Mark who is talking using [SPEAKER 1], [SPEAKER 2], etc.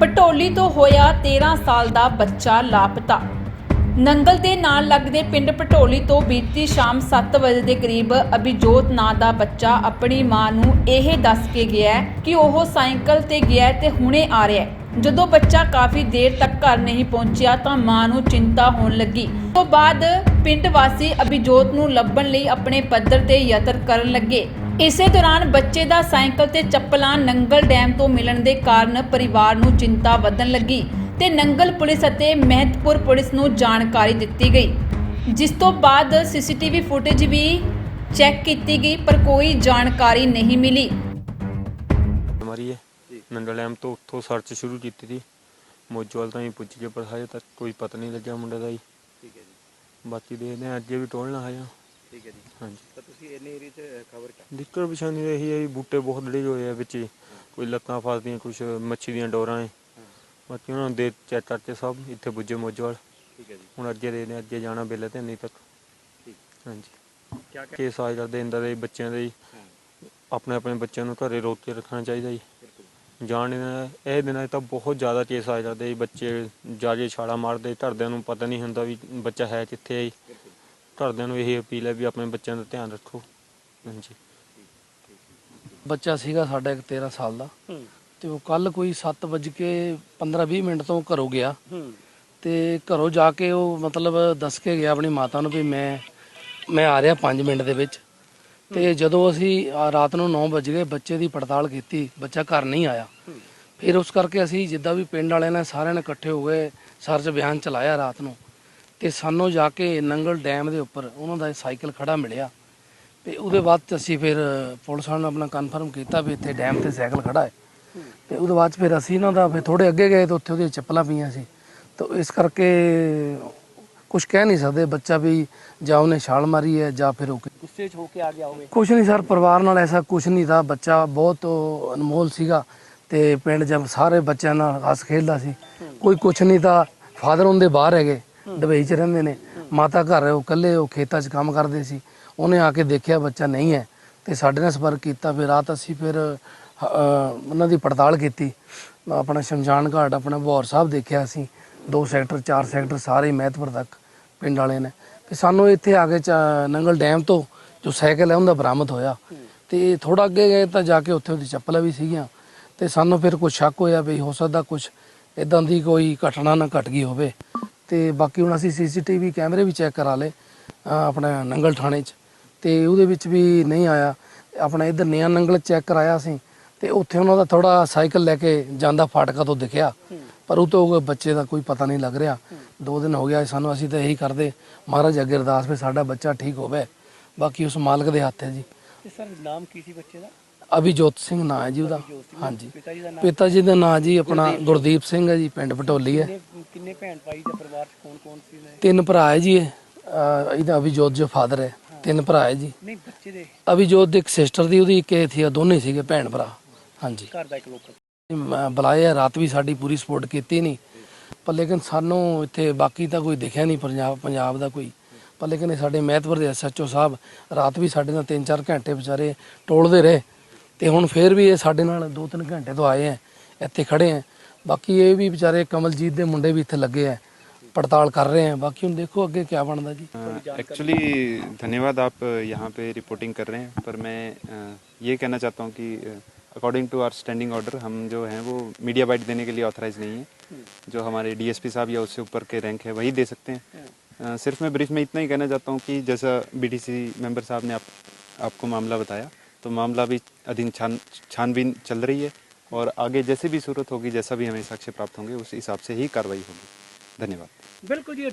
[SPEAKER 1] ਪਟੋਲੀ ਤੋਂ ਹੋਇਆ 13 ਸਾਲ ਦਾ ਬੱਚਾ ਲਾਪਤਾ। ਨੰਗਲ ਦੇ ਨਾਲ ਲੱਗਦੇ ਪਿੰਡ ਪਟੋਲੀ ਤੋਂ ਬੀਤੀ ਸ਼ਾਮ 7 ਵਜੇ ਦੇ ਕਰੀਬ ਅਭਿਜੋਤ ਨਾਂ ਦਾ ਬੱਚਾ ਆਪਣੀ ਮਾਂ ਨੂੰ ਇਹ ਦੱਸ ਕੇ ਗਿਆ ਕਿ ਉਹ ਸਾਈਕਲ ਤੇ ਗਿਆ ਹੈ ਤੇ ਹੁਣੇ ਆ ਰਿਹਾ ਜਦੋਂ ਬੱਚਾ ਕਾਫੀ ਦੇਰ ਤੱਕ ਘਰ ਨਹੀਂ ਪਹੁੰਚਿਆ ਤਾਂ ਮਾਂ ਨੂੰ ਚਿੰਤਾ ਹੋਣ ਲੱਗੀ। ਉਸ ਤੋਂ ਬਾਅਦ ਪਿੰਡ ਵਾਸੀ ਅਭਿਜੋਤ ਨੂੰ ਲੱਭਣ ਲਈ ਆਪਣੇ ਪੱਧਰ ਤੇ ਯਤਨ ਕਰਨ ਲੱਗੇ। ਇਸੇ ਦੌਰਾਨ ਬੱਚੇ ਦਾ ਸਾਈਕਲ ਤੇ ਚੱਪਲਾਂ ਨੰਗਲ ਡੈਮ ਤੋਂ ਮਿਲਣ ਦੇ ਕਾਰਨ ਪਰਿਵਾਰ ਨੂੰ ਚਿੰਤਾ ਵਧਣ ਲੱਗੀ ਤੇ ਨੰਗਲ ਪੁਲਿਸ ਅਤੇ ਮਹਿਤਪੁਰ ਪੁਲਿਸ ਨੂੰ ਜਾਣਕਾਰੀ ਦਿੱਤੀ ਗਈ। ਜਿਸ ਤੋਂ ਬਾਅਦ ਸੀਸੀਟੀਵੀ ਫੁਟੇਜ ਵੀ ਚੈੱਕ ਕੀਤੀ ਗਈ ਪਰ ਕੋਈ ਜਾਣਕਾਰੀ ਨਹੀਂ ਮਿਲੀ।
[SPEAKER 2] ਹਮਾਰੀ ਹੈ। ਨੰਗਲ ਡੈਮ ਤੋਂ ਉੱਥੋਂ ਸਰਚ ਸ਼ੁਰੂ ਕੀਤੀ ਸੀ। ਮੋਜੋਵਾਲ ਤਾਂ ਹੀ ਪੁੱਜ ਗਏ ਪਰ ਹਜੇ ਤੱਕ ਕੋਈ ਪਤਾ ਨਹੀਂ ਲੱਗਿਆ ਮੁੰਡੇ ਦਾ ਜੀ।
[SPEAKER 3] ਠੀਕ ਹੈ ਜੀ।
[SPEAKER 2] ਬਾਕੀ ਦੇਖਦੇ ਹਾਂ ਅੱਗੇ ਵੀ ਟੋਲਣਾ ਹਜੇ
[SPEAKER 3] ਠੀਕ ਹੈ ਜੀ।
[SPEAKER 2] ਹਾਂਜੀ।
[SPEAKER 3] ਤੁਸੀਂ ਇੰਨੇ ਏਰੀਆ 'ਚ ਕਵਰ ਕਰ
[SPEAKER 2] ਦਿੱਕਤ ਪਰੇਸ਼ਾਨੀ ਤਾਂ ਇਹੀ ਹੈ ਜੀ ਬੂਟੇ ਬਹੁਤ ਡੜੇ ਹੋਏ ਆ ਵਿੱਚ ਹੀ। ਕੋਈ ਲੱਤਾਂ ਫਸਦੀਆਂ ਕੁਝ ਮੱਛੀ ਦੀਆਂ ਡੋਰਾਂ ਹੈ ਬਾਕੀ ਉਹਨਾਂ ਨੂੰ ਦੇ ਚੈੱਕ ਕਰਕੇ ਸਭ ਇੱਥੇ ਪੁੱਜੇ ਮੋਜੋਵਾਲ।
[SPEAKER 3] ਠੀਕ ਹੈ ਜੀ।
[SPEAKER 2] ਹੁਣ ਅੱਗੇ ਦੇਖਦੇ ਹਾਂ ਅੱਗੇ ਜਾਣਾ ਬਿੱਲ ਤੇ ਨਹੀਂ ਤੱਕ।
[SPEAKER 3] ਠੀਕ।
[SPEAKER 2] ਹਾਂਜੀ।
[SPEAKER 3] ਕਿਆ ਕਿਆ?
[SPEAKER 2] ਕੇਸ ਆ ਕਰਦੇ ਦੇ ਬੱਚਿਆਂ ਦੇ ਜੀ।
[SPEAKER 3] ਹਾਂ।
[SPEAKER 2] ਆਪਣੇ ਆਪਣੇ ਬੱਚਿਆਂ ਨੂੰ ਘਰੇ ਰੋਕ ਕੇ ਰੱਖਣਾ ਚਾਹੀਦਾ ਜੀ।
[SPEAKER 3] ਬਿਲਕੁਲ।
[SPEAKER 2] ਜਾਣ ਨਹੀਂ ਦੇਣਾ ਇਹ ਦਿਨਾਂ 'ਚ ਤਾਂ ਬਹੁਤ ਜ਼ਿਆਦਾ ਕੇਸ ਆ ਜਾਂਦੇ ਜੀ। ਬੱਚੇ ਜਾਜੇ ਛਾਲਾ ਮਾਰਦੇ ਘਰਦਿਆਂ ਨੂੰ ਪਤਾ ਨਹੀਂ ਹੁੰਦਾ ਵੀ ਬੱਚਾ ਹੈ ਕਿੱਥੇ ਹੈ ਜੀ। ਘਰਦਿਆਂ ਨੂੰ ਇਹ ਅਪੀਲ ਹੈ ਵੀ ਆਪਣੇ ਬੱਚਿਆਂ ਦਾ ਧਿਆਨ ਰੱਖੋ। ਹਾਂਜੀ।
[SPEAKER 4] ਬੱਚਾ ਸੀਗਾ ਸਾਡਾ ਇੱਕ 13 ਸਾਲ ਦਾ।
[SPEAKER 3] ਹੂੰ।
[SPEAKER 4] ਤੇ ਉਹ ਕੱਲ ਕੋਈ 7 ਵਜੇ ਕੇ 15-20 ਮਿੰਟ ਤੋਂ ਘਰੋਂ ਗਿਆ।
[SPEAKER 3] ਹੂੰ।
[SPEAKER 4] ਤੇ ਘਰੋਂ ਜਾ ਕੇ ਉਹ ਮਤਲਬ ਦੱਸ ਕੇ ਗਿਆ ਆਪਣੀ ਮਾਤਾ ਨੂੰ ਵੀ ਮੈਂ ਮੈਂ ਆ ਰਿਹਾ 5 ਮਿੰਟ ਦੇ ਵਿੱਚ। ਤੇ ਜਦੋਂ ਅਸੀਂ ਰਾਤ ਨੂੰ 9 ਵਜ ਗਏ ਬੱਚੇ ਦੀ ਪੜਤਾਲ ਕੀਤੀ ਬੱਚਾ ਘਰ ਨਹੀਂ ਆਇਆ। ਫਿਰ ਉਸ ਕਰਕੇ ਅਸੀਂ ਜਿੱਦਾਂ ਵੀ ਪਿੰਡ ਵਾਲਿਆਂ ਨੇ ਸਾਰਿਆਂ ਨੇ ਇਕੱਠੇ ਹੋ ਗਏ ਸਰਚ ਬਿਆਨ ਚਲਾਇਆ ਰਾਤ ਨੂੰ। ਤੇ ਸਾਨੂੰ ਜਾ ਕੇ ਨੰਗਲ ਡੈਮ ਦੇ ਉੱਪਰ ਉਹਨਾਂ ਦਾ ਸਾਈਕਲ ਖੜਾ ਮਿਲਿਆ। ਤੇ ਉਹਦੇ ਬਾਅਦ ਅਸੀਂ ਫਿਰ ਪੁਲਿਸ ਵਾਲਿਆਂ ਨੂੰ ਆਪਣਾ ਕਨਫਰਮ ਕੀਤਾ ਵੀ ਇੱਥੇ ਡੈਮ ਤੇ ਸਾਈਕਲ ਖੜਾ ਹੈ। ਤੇ ਉਹਦੇ ਬਾਅਦ ਫਿਰ ਅਸੀਂ ਇਹਨਾਂ ਦਾ ਫਿਰ ਥੋੜੇ ਅੱਗੇ ਗਏ ਤਾਂ ਉੱਥੇ ਉਹਦੀਆਂ ਚੱਪਲਾਂ ਪਈਆਂ ਸੀ। ਤਾਂ ਇਸ ਕਰਕੇ ਕੁਝ ਕਹਿ ਨਹੀਂ ਸਕਦੇ ਬੱਚਾ ਵੀ ਜਾਂ ਉਹਨੇ ਛਾਲ ਮਾਰੀ ਹੈ ਜਾਂ ਫਿਰ ਉਹ
[SPEAKER 3] ਗੁੱਸੇ 'ਚ ਹੋ ਕੇ ਆ ਗਿਆ ਹੋਵੇ।
[SPEAKER 4] ਕੁਝ ਨਹੀਂ ਸਰ ਪਰਿਵਾਰ ਨਾਲ ਐਸਾ ਕੁਝ ਨਹੀਂ ਥਾ ਬੱਚਾ ਬਹੁਤ ਅਨਮੋਲ ਸੀਗਾ ਤੇ ਪਿੰਡ ਜਦ ਸਾਰੇ ਬੱਚਿਆਂ ਨਾਲ ਹੱਸ ਖੇਡਦਾ ਸੀ। ਕੋਈ ਕੁਝ ਨਹੀਂ ਤਾਂ ਫਾਦਰ ਉਹਦੇ ਬਾਹਰ ਹੈਗੇ। ਦੁਬਈ 'ਚ ਰਹਿੰਦੇ ਨੇ। ਮਾਤਾ ਘਰ ਉਹ ਇਕੱਲੇ, ਉਹ ਖੇਤਾਂ 'ਚ ਕੰਮ ਕਰਦੇ ਸੀ। ਉਹਨੇ ਆ ਕੇ ਦੇਖਿਆ ਬੱਚਾ ਨਹੀਂ ਹੈ ਤੇ ਸਾਡੇ ਨਾਲ ਸੰਪਰਕ ਕੀਤਾ। ਫਿਰ ਰਾਤ ਅਸੀਂ ਫਿਰ ਉਹਨਾਂ ਦੀ ਪੜਤਾਲ ਕੀਤੀ। ਆਪਣਾ ਸ਼ਮਸ਼ਾਨ ਘਾਟ, ਆਪਣਾ ਬਹੌਰ ਸਾਹਿਬ ਦੇਖਿਆ ਅਸੀਂ। ਦੋ ਸੈਕਟਰ, ਚਾਰ ਸੈਕਟਰ, ਸਾਰੇ ਮਹਿਤਪੁਰ ਤੱਕ ਪਿੰਡ ਵਾਲੇ ਨੇ। ਤੇ ਸਾਨੂੰ ਇੱਥੇ ਆ ਕੇ ਚ- ਨੰਗਲ ਡੈਮ ਤੋਂ ਜੋ ਸਾਈਕਲ ਹੈ, ਉਹਦਾ ਬਰਾਮਦ ਹੋਇਆ। ਤੇ ਥੋੜਾ ਅੱਗੇ ਗਏ ਤਾਂ ਜਾ ਕੇ ਉੱਥੇ ਉਹਦੀ ਚੱਪਲਾਂ ਵੀ ਸੀਗੀਆਂ। ਤੇ ਸਾਨੂੰ ਫਿਰ ਕੁਝ ਸ਼ੱਕ ਹੋਇਆ ਵੀ ਹੋ ਸਕਦਾ ਕੁਝ ਇਦਾਂ ਦੀ ਕੋਈ ਘਟਨਾ ਨਾ ਘਟ ਗਈ ਹੋਵੇ। ਤੇ ਬਾਕੀ ਹੁਣ ਅਸੀਂ ਸੀਸੀਟੀਵੀ ਕੈਮਰੇ ਵੀ ਚੈੱਕ ਕਰਾ ਲਏ, ਅਹ ਆਪਣਾ ਨੰਗਲ ਥਾਣੇ 'ਚ। ਤੇ ਉਹਦੇ ਵਿੱਚ ਵੀ ਨਹੀਂ ਆਇਆ। ਆਪਣਾ ਇਧਰ ਨਿਆ ਨੰਗਲ ਚੈੱਕ ਕਰਾਇਆ ਅਸੀਂ, ਤੇ ਉੱਥੇ ਉਹਨਾਂ ਦਾ ਥੋੜਾ ਸਾਈਕਲ ਲੈ ਕੇ ਜਾਂਦਾ ਫਾਟਕਾ ਤੋਂ ਦਿਖਿਆ। ਪਰ ਉਹ ਤੋਂ ਬੱਚੇ ਦਾ ਕੋਈ ਪਤਾ ਨਹੀਂ ਲੱਗ ਰਿਹਾ। ਦੋ ਦਿਨ ਹੋ ਗਿਆ, ਸਾਨੂੰ ਅਸੀਂ ਤਾਂ ਇਹੀ ਕਰਦੇ, ਮਹਾਰਾਜ ਅੱਗੇ ਅਰਦਾਸ ਵੀ ਸਾਡਾ ਬੱਚਾ ਠੀਕ ਹੋਵੇ। ਬਾਕੀ ਉਸ ਮਾਲਕ ਦੇ ਹੱਥ ਹੈ ਜੀ।
[SPEAKER 3] ਤੇ ਸਰ, ਨਾਮ ਕੀ ਸੀ ਬੱਚੇ ਦਾ?
[SPEAKER 4] ਅਭਿਜੋਤ ਸਿੰਘ ਨਾਂ ਹੈ ਜੀ ਉਹਦਾ। ਹਾਂਜੀ।
[SPEAKER 3] ਪਿਤਾ ਜੀ ਦਾ ਨਾਮ
[SPEAKER 4] ਪਿਤਾ ਜੀ ਦਾ ਨਾਂ ਜੀ ਆਪਣਾ ਗੁਰਦੀਪ ਸਿੰਘ ਹੈ ਜੀ ਪਿੰਡ ਪਟੋਲੀ ਹੈ।
[SPEAKER 3] ਕਿੰਨੇ ਭੈਣ ਭਾਈ ਦਾ ਪਰਿਵਾਰ 'ਚ ਕੌਣ ਕੌਣ ਸੀ ਨੇ
[SPEAKER 4] ਤਿੰਨ ਭਰਾ ਹੈ ਜੀ ਇਹ। ਅਹ ਇਹਦਾ ਅਭਿਜੋਤ ਜੋ ਫਾਦਰ ਹੈ ਤਿੰਨ ਭਰਾ ਹੈ ਜੀ।
[SPEAKER 3] ਨਹੀਂ ਬੱਚੇ ਦੇ।
[SPEAKER 4] ਅਭਿਜੋਤ ਦੀ ਇੱਕ ਸਿਸਟਰ ਦੀ ਉਹਦੀ ਇੱਕ ਇਹ ਥੀ ਦੋਨੇ ਸੀਗੇ ਭੈਣ ਭਰਾ। ਹਾਂਜੀ।
[SPEAKER 3] ਘਰ ਦਾ ਇੱਕ ਲੋਕਲ।
[SPEAKER 4] ਮੈਂ ਬੁਲਾਇਆ ਰਾਤ ਵੀ ਸਾਡੀ ਪੂਰੀ ਸਪੋਰਟ ਕੀਤੀ ਨਹੀਂ ਪਰ ਲੇਕਿਨ ਸਾਨੂੰ ਇੱਥੇ ਬਾਕੀ ਤਾਂ ਕੋਈ ਦਿਖਿਆ ਨਹੀਂ ਪੰਜਾਬ ਪੰਜਾਬ ਦਾ ਕੋਈ। ਪਰ ਲੇਕਿਨ ਇਹ ਸਾਡੇ ਮਹਿਤਪੁਰ ਦੇ ਐਸਐਚਓ ਸਾਹਿਬ ਰਾਤ ਵੀ ਸਾਡੇ ਨਾਲ 3-4 ਘੰਟੇ ਵਿਚਾਰੇ ਟੋਲਦੇ ਰਹੇ। ਤੇ ਹੁਣ ਫੇਰ ਵੀ ਇਹ ਸਾਡੇ ਨਾਲ 2-3 ਘੰਟੇ ਤੋਂ ਆਏ ਆ ਇੱਥੇ ਖੜੇ ਆ ਬਾਕੀ ਇਹ ਵੀ ਵਿਚਾਰੇ ਕਮਲਜੀਤ ਦੇ ਮੁੰਡੇ ਵੀ ਇੱਥੇ ਲੱਗੇ ਆ ਪੜਤਾਲ ਕਰ ਰਹੇ ਆ ਬਾਕੀ ਹੁਣ ਦੇਖੋ ਅੱਗੇ ਕੀ ਬਣਦਾ ਜੀ
[SPEAKER 5] एक्चुअली धन्यवाद आप यहाँ पे रिपोर्टिंग कर रहे हैं पर मैं अ, ये कहना चाहता हूँ कि according to our standing order हम जो हैं वो मीडिया बाइट देने के लिए ऑथराइज नहीं है जो हमारे डीएसपी साहब या उससे ऊपर के रैंक है वही दे सकते हैं अ, सिर्फ मैं ब्रीफ में इतना ही कहना चाहता हूँ कि जैसा बीडीसी मेंबर साहब ने आप, आपको मामला बताया तो मामला भी अधीन छान छानबीन चल रही है और आगे जैसे भी सूरत होगी जैसा भी हमें साक्ष्य प्राप्त होंगे उस हिसाब से ही कार्रवाई होगी धन्यवाद
[SPEAKER 3] बिल्कुल जी